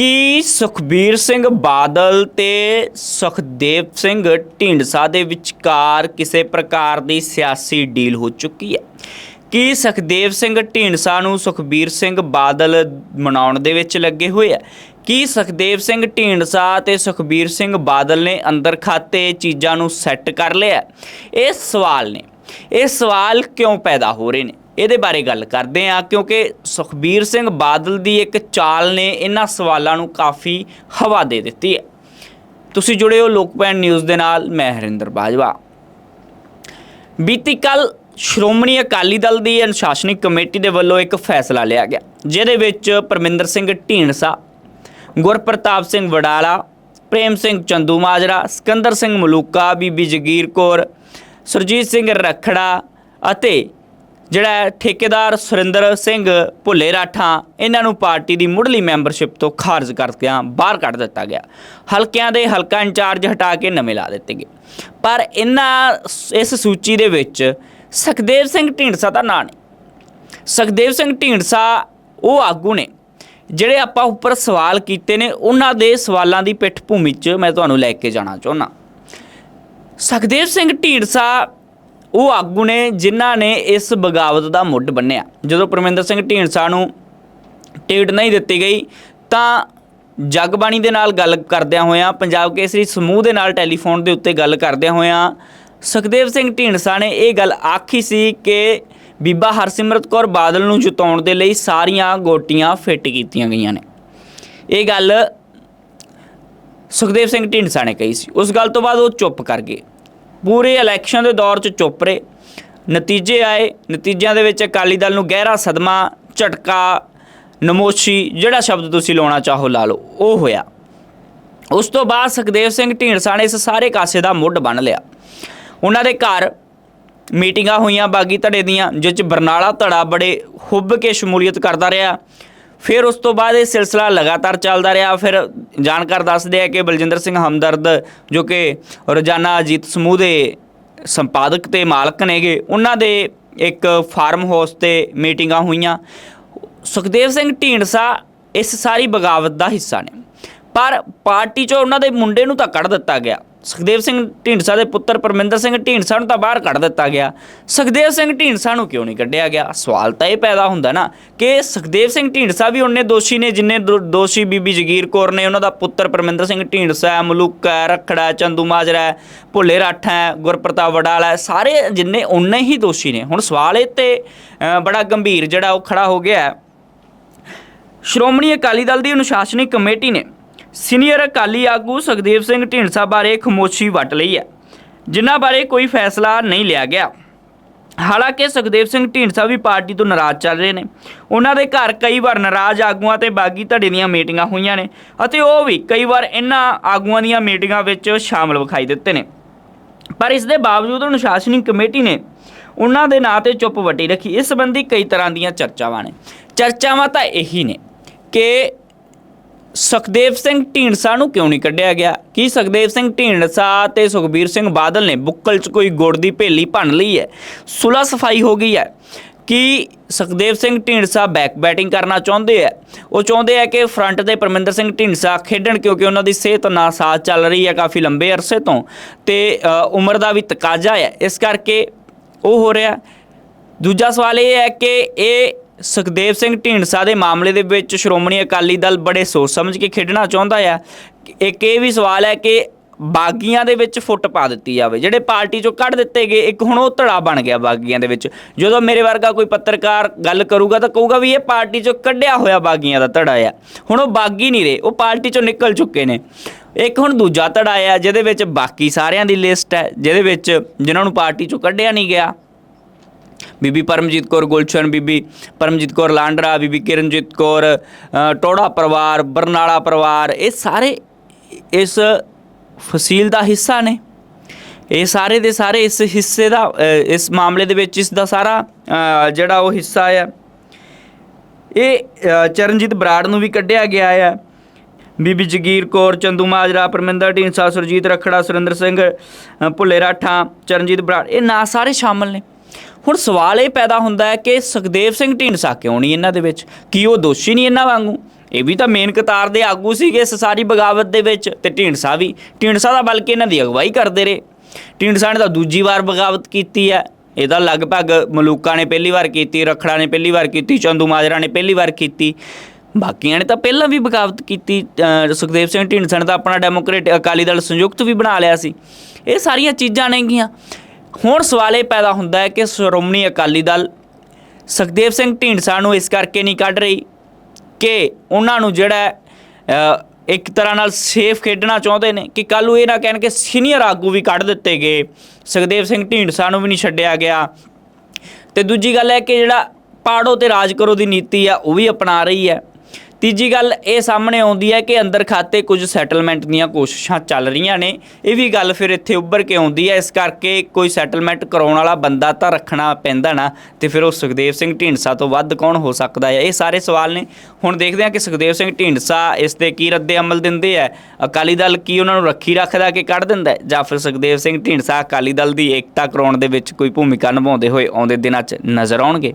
ਕੀ ਸੁਖਬੀਰ ਸਿੰਘ ਬਾਦਲ ਤੇ ਸੁਖਦੇਵ ਸਿੰਘ ਢੀਂਡਸਾ ਦੇ ਵਿਚਕਾਰ ਕਿਸੇ ਪ੍ਰਕਾਰ ਦੀ ਸਿਆਸੀ ਡੀਲ ਹੋ ਚੁੱਕੀ ਹੈ? ਕੀ ਸੁਖਦੇਵ ਸਿੰਘ ਢੀਂਡਸਾ ਨੂੰ ਸੁਖਬੀਰ ਸਿੰਘ ਬਾਦਲ ਮਨਾਉਣ ਦੇ ਵਿੱਚ ਲੱਗੇ ਹੋਏ ਆ ਕੀ ਸੁਖਦੇਵ ਸਿੰਘ ਢੀਂਡਸਾ ਤੇ ਸੁਖਬੀਰ ਸਿੰਘ ਬਾਦਲ ਨੇ ਅੰਦਰ ਖਾਤੇ ਚੀਜ਼ਾਂ ਨੂੰ ਸੈੱਟ ਕਰ ਲਿਆ ਇਹ ਸਵਾਲ ਨੇ। ਇਹ ਸਵਾਲ ਕਿਉਂ ਪੈਦਾ ਹੋ ਰਹੇ ਨੇ? ਇਹਦੇ ਬਾਰੇ ਗੱਲ ਕਰਦੇ ਹਾਂ, ਕਿਉਂਕਿ ਸੁਖਬੀਰ ਸਿੰਘ ਬਾਦਲ ਦੀ ਇੱਕ ਚਾਲ ਨੇ ਇਹਨਾਂ ਸਵਾਲਾਂ ਨੂੰ ਕਾਫੀ ਹਵਾ ਦੇ ਦਿੱਤੀ ਹੈ। ਤੁਸੀਂ ਜੁੜੇ ਹੋ ਲੋਕਪੈਨ ਨਿਊਜ਼ ਦੇ ਨਾਲ, ਮੈਂ ਹਰਿੰਦਰ ਬਾਜਵਾ। ਬੀਤੀ ਕੱਲ ਸ਼੍ਰੋਮਣੀ ਅਕਾਲੀ ਦਲ ਦੀ ਅਨੁਸ਼ਾਸਨਿਕ ਕਮੇਟੀ ਦੇ ਵੱਲੋਂ ਇੱਕ ਫੈਸਲਾ ਲਿਆ ਗਿਆ, ਜਿਹਦੇ ਵਿੱਚ ਪਰਮਿੰਦਰ ਸਿੰਘ ਢੀਂਡਸਾ, ਗੁਰਪ੍ਰਤਾਪ ਸਿੰਘ ਵਡਾਲਾ, ਪ੍ਰੇਮ ਸਿੰਘ ਚੰਦੂ ਮਾਜਰਾ, ਸਿਕੰਦਰ ਸਿੰਘ ਮਲੂਕਾ, ਬੀਬੀ ਜਗੀਰ ਕੌਰ, ਸੁਰਜੀਤ ਸਿੰਘ ਰਖੜਾ ਅਤੇ ਜਿਹੜਾ ਠੇਕੇਦਾਰ ਸੁਰਿੰਦਰ ਸਿੰਘ ਭੁੱਲੇ ਰਾਠਾਂ, ਇਹਨਾਂ ਨੂੰ ਪਾਰਟੀ ਦੀ ਮੁੱਢਲੀ ਮੈਂਬਰਸ਼ਿਪ ਤੋਂ ਖਾਰਜ ਕਰਦਿਆਂ ਬਾਹਰ ਕੱਢ ਦਿੱਤਾ ਗਿਆ। ਹਲਕਿਆਂ ਦੇ ਹਲਕਾ ਇੰਚਾਰਜ ਹਟਾ ਕੇ ਨਵੇਂ ਲਾ ਦਿੱਤੇ ਗਏ। ਪਰ ਇਹਨਾਂ ਇਸ ਸੂਚੀ ਦੇ ਵਿੱਚ ਸੁਖਦੇਵ ਸਿੰਘ ਢੀਂਡਸਾ ਦਾ ਨਾਂ ਨਹੀਂ। ਸੁਖਦੇਵ ਸਿੰਘ ਢੀਂਡਸਾ ਉਹ ਆਗੂ ਨੇ, ਜਿਹੜੇ ਆਪਾਂ ਉੱਪਰ ਸਵਾਲ ਕੀਤੇ ਨੇ, ਉਹਨਾਂ ਦੇ ਸਵਾਲਾਂ ਦੀ ਪਿੱਠ ਭੂਮੀ 'ਚ ਮੈਂ ਤੁਹਾਨੂੰ ਲੈ ਕੇ ਜਾਣਾ ਚਾਹੁੰਦਾ। ਸੁਖਦੇਵ ਸਿੰਘ ਢੀਂਡਸਾ ਉਹ ਆਗੂ ਨੇ ਜਿਨ੍ਹਾਂ ਨੇ ਇਸ ਬਗਾਵਤ ਦਾ ਮੁੱਢ ਬੰਨਿਆ। ਜਦੋਂ ਪਰਮਿੰਦਰ ਸਿੰਘ ਢੀਂਡਸਾ ਨੂੰ ਟਿਕਟ ਨਹੀਂ ਦਿੱਤੀ ਗਈ, ਤਾਂ ਜਗਬਾਣੀ ਦੇ ਨਾਲ ਗੱਲ ਕਰਦਿਆਂ ਹੋਇਆਂ, ਪੰਜਾਬ ਕੇਸਰੀ ਸਮੂਹ ਦੇ ਨਾਲ ਟੈਲੀਫੋਨ ਦੇ ਉੱਤੇ ਗੱਲ ਕਰਦਿਆਂ ਹੋਇਆਂ, ਸੁਖਦੇਵ ਸਿੰਘ ਢੀਂਡਸਾ ਨੇ ਇਹ ਗੱਲ ਆਖੀ ਸੀ ਕਿ ਬੀਬਾ ਹਰਸਿਮਰਤ ਕੌਰ ਬਾਦਲ ਨੂੰ ਜਿਤਾਉਣ ਦੇ ਲਈ ਸਾਰੀਆਂ ਗੋਟੀਆਂ ਫਿੱਟ ਕੀਤੀਆਂ ਗਈਆਂ ਨੇ। ਇਹ ਗੱਲ ਸੁਖਦੇਵ ਸਿੰਘ ਢੀਂਡਸਾ ਨੇ ਕਹੀ ਸੀ। ਉਸ ਗੱਲ ਤੋਂ ਬਾਅਦ ਉਹ ਚੁੱਪ ਕਰ ਗਏ। ਪੂਰੇ ਇਲੈਕਸ਼ਨ ਦੇ ਦੌਰ 'ਚ ਚੁੱਪ ਰਹੇ। ਨਤੀਜੇ ਆਏ। ਨਤੀਜਿਆਂ ਦੇ ਵਿੱਚ ਅਕਾਲੀ ਦਲ ਨੂੰ ਗਹਿਰਾ ਸਦਮਾ, ਝਟਕਾ, ਨਮੋਸ਼ੀ, ਜਿਹੜਾ ਸ਼ਬਦ ਤੁਸੀਂ ਲਾਉਣਾ ਚਾਹੋ ਲਾ ਲਓ, ਉਹ ਹੋਇਆ। ਉਸ ਤੋਂ ਬਾਅਦ ਸੁਖਦੇਵ ਸਿੰਘ ਢੀਂਡਸਾ ਨੇ ਇਸ ਸਾਰੇ ਕਾਸੇ ਦਾ ਮੁੱਢ ਬੰਨ ਲਿਆ। ਉਹਨਾਂ ਦੇ ਘਰ ਮੀਟਿੰਗਾਂ ਹੋਈਆਂ ਬਾਗੀ ਧੜੇ ਦੀਆਂ ਜਿਸ 'ਚ ਬਰਨਾਲਾ ਧੜਾ ਬੜੇ ਹੁੱਬ ਕੇ ਸ਼ਮੂਲੀਅਤ ਕਰਦਾ ਰਿਹਾ। ਫਿਰ ਉਸ ਤੋਂ ਬਾਅਦ ਇਹ ਸਿਲਸਿਲਾ ਲਗਾਤਾਰ ਚੱਲਦਾ ਰਿਹਾ। ਫਿਰ ਜਾਣਕਾਰ ਦੱਸਦੇ ਆ ਕਿ ਬਲਜਿੰਦਰ ਸਿੰਘ ਹਮਦਰਦ, ਜੋ ਕਿ ਰੋਜ਼ਾਨਾ ਅਜੀਤ ਸਮੂਹ ਦੇ ਸੰਪਾਦਕ ਤੇ ਮਾਲਕ ਨੇਗੇ, ਉਹਨਾਂ ਦੇ ਇੱਕ ਫਾਰਮ ਹਾਊਸ ਤੇ ਮੀਟਿੰਗਾਂ ਹੋਈਆਂ। ਸੁਖਦੇਵ ਸਿੰਘ ਢੀਂਡਸਾ ਇਸ ਸਾਰੀ ਬਗਾਵਤ ਦਾ ਹਿੱਸਾ ਨੇ। ਪਰ ਪਾਰਟੀ ਚੋਂ ਉਹਨਾਂ ਦੇ ਮੁੰਡੇ ਨੂੰ ਤਾਂ ਕੱਢ ਦਿੱਤਾ ਗਿਆ। ਸੁਖਦੇਵ ਸਿੰਘ ਢੀਂਡਸਾ ਦੇ ਪੁੱਤਰ ਪਰਮਿੰਦਰ ਸਿੰਘ ਢੀਂਡਸਾ ਨੂੰ ਤਾਂ ਬਾਹਰ ਕੱਢ ਦਿੱਤਾ ਗਿਆ। ਸੁਖਦੇਵ ਸਿੰਘ ਢੀਂਡਸਾ ਨੂੰ ਕਿਉਂ ਨਹੀਂ ਕੱਢਿਆ ਗਿਆ? ਸਵਾਲ ਤਾਂ ਇਹ ਪੈਦਾ ਹੁੰਦਾ ਨਾ ਕਿ ਸੁਖਦੇਵ ਸਿੰਘ ਢੀਂਡਸਾ ਵੀ ਉਹਨੇ ਦੋਸ਼ੀ ਨੇ ਜਿੰਨੇ ਦੋ- ਦੋਸ਼ੀ ਬੀਬੀ ਜਗੀਰ ਕੌਰ ਨੇ ਉਹਨਾਂ ਦਾ ਪੁੱਤਰ ਪਰਮਿੰਦਰ ਸਿੰਘ ਢੀਂਡਸਾ ਹੈ ਮਲੂਕ ਹੈ ਰਖੜਾ ਹੈ, ਚੰਦੂ ਮਾਜਰਾ ਹੈ ਭੁੱਲੇ ਰਾਠ ਹੈ ਗੁਰਪ੍ਰਤਾਪ ਵਡਾਲਾ ਹੈ ਸਾਰੇ ਜਿੰਨੇ ਉਹਨੇ ਹੀ ਦੋਸ਼ੀ ਨੇ। ਹੁਣ ਸਵਾਲ ਇਹ ਤੇ ਬੜਾ ਗੰਭੀਰ ਜਿਹੜਾ ਉਹ ਖੜਾ ਹੋ ਗਿਆ ਹੈ। ਸ਼੍ਰੋਮਣੀ ਅਕਾਲੀ ਦਲ ਦੀ ਅਨੁਸ਼ਾਸਨੀ ਕਮੇਟੀ ਨੇ ਸੀਨੀਅਰ ਅਕਾਲੀ ਆਗੂ ਸੁਖਦੇਵ ਸਿੰਘ ਢੀਂਡਸਾ ਬਾਰੇ ਖਮੋਸ਼ੀ ਵੱਟ ਲਈ ਹੈ, ਜਿਨ੍ਹਾਂ ਬਾਰੇ ਕੋਈ ਫੈਸਲਾ ਨਹੀਂ ਲਿਆ ਗਿਆ। ਹਾਲਾਂਕਿ ਸੁਖਦੇਵ ਸਿੰਘ ਢੀਂਡਸਾ ਵੀ ਪਾਰਟੀ ਤੋਂ ਨਾਰਾਜ਼ ਚੱਲ ਰਹੇ ਨੇ। ਉਹਨਾਂ ਦੇ ਘਰ ਕਈ ਵਾਰ ਨਾਰਾਜ਼ ਆਗੂਆਂ ਤੇ ਬਾਗੀ ਧੜੇ ਦੀਆਂ ਮੀਟਿੰਗਾਂ ਹੋਈਆਂ ਨੇ ਅਤੇ ਉਹ ਵੀ ਕਈ ਵਾਰ ਇਹਨਾਂ ਆਗੂਆਂ ਦੀਆਂ ਮੀਟਿੰਗਾਂ ਵਿੱਚ ਸ਼ਾਮਲ ਵਿਖਾਈ ਦਿੱਤੇ ਨੇ। ਪਰ ਇਸ ਦੇ ਬਾਵਜੂਦ ਅਨੁਸ਼ਾਸਨੀ ਕਮੇਟੀ ਨੇ ਉਹਨਾਂ ਦੇ ਨਾਂ ਤੇ ਚੁੱਪ ਵੱਟੀ ਰੱਖੀ। ਇਸ ਸੰਬੰਧੀ ਕਈ ਤਰ੍ਹਾਂ ਦੀਆਂ ਚਰਚਾਵਾਂ ਨੇ। ਚਰਚਾਵਾਂ ਤਾਂ ਇਹੀ ਨੇ ਕਿ ਸੁਖਦੇਵ ਸਿੰਘ ਢੀਂਡਸਾ ਨੂੰ ਕਿਉਂ ਨਹੀਂ ਕੱਢਿਆ ਗਿਆ? ਕੀ ਸੁਖਦੇਵ ਸਿੰਘ ਢੀਂਡਸਾ ਤੇ ਸੁਖਬੀਰ ਸਿੰਘ ਬਾਦਲ ਨੇ ਬੁੱਕਲ 'ਚ ਕੋਈ ਗੁੜ ਦੀ ਭੇਲੀ ਭੰਨ ਲਈ ਹੈ? ਸੁਲਾ ਸਫ਼ਾਈ ਹੋ ਗਈ ਹੈ। ਕਿ ਸੁਖਦੇਵ ਸਿੰਘ ਢੀਂਡਸਾ ਬੈਕ ਬੈਟਿੰਗ ਕਰਨਾ ਚਾਹੁੰਦੇ ਆ ਉਹ ਚਾਹੁੰਦੇ ਆ ਕਿ ਫਰੰਟ ਤੇ ਪਰਮਿੰਦਰ ਸਿੰਘ ਢੀਂਡਸਾ ਖੇਡਣ ਕਿਉਂਕਿ ਉਹਨਾਂ ਦੀ ਸਿਹਤ ਨਾਸਾਜ਼ ਚੱਲ ਰਹੀ ਹੈ ਕਾਫੀ ਲੰਬੇ ਅਰਸੇ ਤੋਂ ਤੇ ਉਮਰ ਦਾ ਵੀ ਤਕਾਜ਼ਾ ਹੈ। ਇਸ ਕਰਕੇ ਉਹ ਹੋ ਰਿਹਾ। ਦੂਜਾ ਸਵਾਲ ਇਹ ਹੈ ਕਿ ਇਹ ਸੁਖਦੇਵ ਸਿੰਘ ਢੀਂਡਸਾ ਦੇ ਮਾਮਲੇ ਦੇ ਵਿੱਚ ਸ਼੍ਰੋਮਣੀ ਅਕਾਲੀ ਦਲ ਬੜੇ ਸੋਚ ਸਮਝ ਕੇ ਖੇਡਣਾ ਚਾਹੁੰਦਾ ਆ। ਇੱਕ ਇਹ ਵੀ ਸਵਾਲ ਹੈ ਕਿ ਬਾਗੀਆਂ ਦੇ ਵਿੱਚ ਫੁੱਟ ਪਾ ਦਿੱਤੀ ਜਾਵੇ। ਜਿਹੜੇ ਪਾਰਟੀ ਚੋਂ ਕੱਢ ਦਿੱਤੇ ਗਏ, ਇੱਕ ਹੁਣ ਉਹ ਧੜਾ ਬਣ ਗਿਆ ਬਾਗੀਆਂ ਦੇ ਵਿੱਚ। ਜਦੋਂ ਮੇਰੇ ਵਰਗਾ ਕੋਈ ਪੱਤਰਕਾਰ ਗੱਲ ਕਰੂਗਾ ਤਾਂ ਕਹੂਗਾ ਵੀ ਇਹ ਪਾਰਟੀ ਚੋਂ ਕੱਢਿਆ ਹੋਇਆ ਬਾਗੀਆਂ ਦਾ ਧੜਾ ਆ। ਹੁਣ ਉਹ ਬਾਗੀ ਨਹੀਂ ਰਹੇ, ਉਹ ਪਾਰਟੀ ਚੋਂ ਨਿਕਲ ਚੁੱਕੇ ਨੇ। ਇੱਕ ਹੁਣ ਦੂਜਾ ਧੜਾ ਆ, ਜਿਹਦੇ ਵਿੱਚ ਬਾਕੀ ਸਾਰਿਆਂ ਦੀ ਲਿਸਟ ਹੈ, ਜਿਹਦੇ ਵਿੱਚ ਜਿਨ੍ਹਾਂ ਨੂੰ ਪਾਰਟੀ ਚੋਂ ਕੱਢਿਆ ਨਹੀਂ ਗਿਆ। ਬੀਬੀ ਪਰਮਜੀਤ ਕੌਰ ਗੁਲਸ਼ਨ, ਬੀਬੀ ਪਰਮਜੀਤ ਕੌਰ ਲਾਂਡਰਾ, ਬੀਬੀ ਕਿਰਨਜੀਤ ਕੌਰ ਟੋੜਾ ਪਰਿਵਾਰ, ਬਰਨਾਲਾ ਪਰਿਵਾਰ, ਇਹ ਸਾਰੇ ਇਸ ਫਸੀਲ ਦਾ ਹਿੱਸਾ ਨੇ। ਇਹ ਸਾਰੇ ਦੇ ਸਾਰੇ ਇਸ ਹਿੱਸੇ ਦਾ ਇਸ ਮਾਮਲੇ ਦੇ ਵਿੱਚ ਇਸ ਦਾ ਸਾਰਾ ਜਿਹੜਾ ਉਹ ਹਿੱਸਾ ਆ। ਇਹ ਚਰਨਜੀਤ ਬਰਾੜ ਨੂੰ ਵੀ ਕੱਢਿਆ ਗਿਆ ਆ। ਬੀਬੀ ਜਗੀਰ ਕੌਰ, ਚੰਦੂ ਮਾਜਰਾ, ਪਰਮਿੰਦਰ ਢੀਂਡਸਾ, ਸੁਰਜੀਤ ਰਖੜਾ, ਸੁਰਿੰਦਰ ਸਿੰਘ ਭੁੱਲੇ ਰਾਠਾਂ ਚਰਨਜੀਤ ਬਰਾੜ, ਇਹ ਨਾਂ ਸਾਰੇ ਸ਼ਾਮਲ ਨੇ। ਹੁਣ ਸਵਾਲ ਇਹ ਪੈਦਾ ਹੁੰਦਾ ਹੈ ਕਿ ਸੁਖਦੇਵ ਸਿੰਘ ਢੀਂਡਸਾ ਕਿਉਂ ਨਹੀਂ ਇਹਨਾਂ ਦੇ ਵਿੱਚ? ਕੀ ਉਹ ਦੋਸ਼ੀ ਨਹੀਂ ਇਹਨਾਂ ਵਾਂਗੂ? ਇਹ ਵੀ ਤਾਂ ਮੇਨ ਕਤਾਰ ਦੇ ਆਗੂ ਸੀਗੇ ਇਸ ਸਾਰੀ ਬਗਾਵਤ ਦੇ ਵਿੱਚ ਤੇ ਢੀਂਡਸਾ ਵੀ। ਢੀਂਡਸਾ ਦਾ ਬਲਕਿ ਇਹਨਾਂ ਦੀ ਅਗਵਾਈ ਕਰਦੇ ਰਹੇ। ਢੀਂਡਸਾ ਨੇ ਤਾਂ ਦੂਜੀ ਵਾਰ ਬਗਾਵਤ ਕੀਤੀ ਹੈ। ਇਹਦਾ ਲਗਭਗ ਮਲੂਕਾ ਨੇ ਪਹਿਲੀ ਵਾਰ ਕੀਤੀ, ਰਖੜਾ ਨੇ ਪਹਿਲੀ ਵਾਰ ਕੀਤੀ, ਚੰਦੂ ਮਾਜਰਾ ਨੇ ਪਹਿਲੀ ਵਾਰ ਕੀਤੀ। ਬਾਕੀਆਂ ਨੇ ਤਾਂ ਪਹਿਲਾਂ ਵੀ ਬਗਾਵਤ ਕੀਤੀ। ਸੁਖਦੇਵ ਸਿੰਘ ਢੀਂਡਸਾ ਨੇ ਤਾਂ ਆਪਣਾ ਡੈਮੋਕ੍ਰੇਟ ਅਕਾਲੀ ਦਲ ਸੰਯੁਕਤ ਵੀ ਬਣਾ ਲਿਆ ਸੀ। ਇਹ ਸਾਰੀਆਂ ਚੀਜ਼ਾਂ ਨੇਗੀਆਂ। ਹੁਣ ਸਵਾਲ ਇਹ ਪੈਦਾ ਹੁੰਦਾ ਹੈ ਕਿ ਸ਼੍ਰੋਮਣੀ ਅਕਾਲੀ ਦਲ ਸੁਖਦੇਵ ਸਿੰਘ ਢੀਂਡਸਾ ਨੂੰ ਇਸ ਕਰਕੇ ਨਹੀਂ ਕੱਢ ਰਹੀ ਕਿ ਉਹਨਾਂ ਨੂੰ ਜਿਹੜਾ ਇੱਕ ਤਰ੍ਹਾਂ ਨਾਲ ਸੇਫ ਖੇਡਣਾ ਚਾਹੁੰਦੇ ਨੇ ਕਿ ਕੱਲ ਨੂੰ ਇਹ ਨਾ ਕਹਿਣ ਕਿ ਸੀਨੀਅਰ ਆਗੂ ਵੀ ਕੱਢ ਦਿੱਤੇ ਗਏ। ਸੁਖਦੇਵ ਸਿੰਘ ਢੀਂਡਸਾ ਨੂੰ ਵੀ ਨਹੀਂ ਛੱਡਿਆ ਗਿਆ। ਤੇ ਦੂਜੀ ਗੱਲ ਹੈ ਕਿ ਜਿਹੜਾ ਪਾੜੋ ਤੇ ਰਾਜ ਕਰੋ ਦੀ ਨੀਤੀ ਆ, ਉਹ ਵੀ ਅਪਣਾ ਰਹੀ ਹੈ। ਤੀਜੀ ਗੱਲ ਇਹ ਸਾਹਮਣੇ ਆਉਂਦੀ ਹੈ ਕਿ ਅੰਦਰ ਖਾਤੇ ਕੁਝ ਸੈਟਲਮੈਂਟ ਦੀਆਂ ਕੋਸ਼ਿਸ਼ਾਂ ਚੱਲ ਰਹੀਆਂ ਨੇ। ਇਹ ਵੀ ਗੱਲ ਫਿਰ ਇੱਥੇ ਉੱਭਰ ਕੇ ਆਉਂਦੀ ਹੈ। ਇਸ ਕਰਕੇ ਕੋਈ ਸੈਟਲਮੈਂਟ ਕਰਾਉਣ ਵਾਲਾ ਬੰਦਾ ਤਾਂ ਰੱਖਣਾ ਪੈਂਦਾ ਨਾ। ਤੇ ਫਿਰ ਉਹ ਸੁਖਦੇਵ ਸਿੰਘ ਢੀਂਡਸਾ ਤੋਂ ਵੱਧ ਕੌਣ ਹੋ ਸਕਦਾ ਹੈ? ਇਹ ਸਾਰੇ ਸਵਾਲ ਨੇ। ਹੁਣ ਦੇਖਦੇ ਹਾਂ ਕਿ ਸੁਖਦੇਵ ਸਿੰਘ ਢੀਂਡਸਾ ਇਸ ਤੇ ਕੀ ਰੱਦੇ ਅਮਲ ਦਿੰਦੇ ਆ ਅਕਾਲੀ ਦਲ ਕੀ ਉਹਨਾਂ ਨੂੰ ਰੱਖੀ ਰੱਖਦਾ ਕਿ ਕੱਢ ਦਿੰਦਾ ਜਾਂ ਫਿਰ ਸੁਖਦੇਵ ਸਿੰਘ ਢੀਂਡਸਾ ਅਕਾਲੀ ਦਲ ਦੀ ਏਕਤਾ ਕਰਾਉਣ ਦੇ ਵਿੱਚ ਕੋਈ ਭੂਮਿਕਾ ਨਿਭਾਉਂਦੇ ਹੋਏ ਆਉਂਦੇ ਦਿਨਾਂ 'ਚ ਨਜ਼ਰ ਆਉਣਗੇ?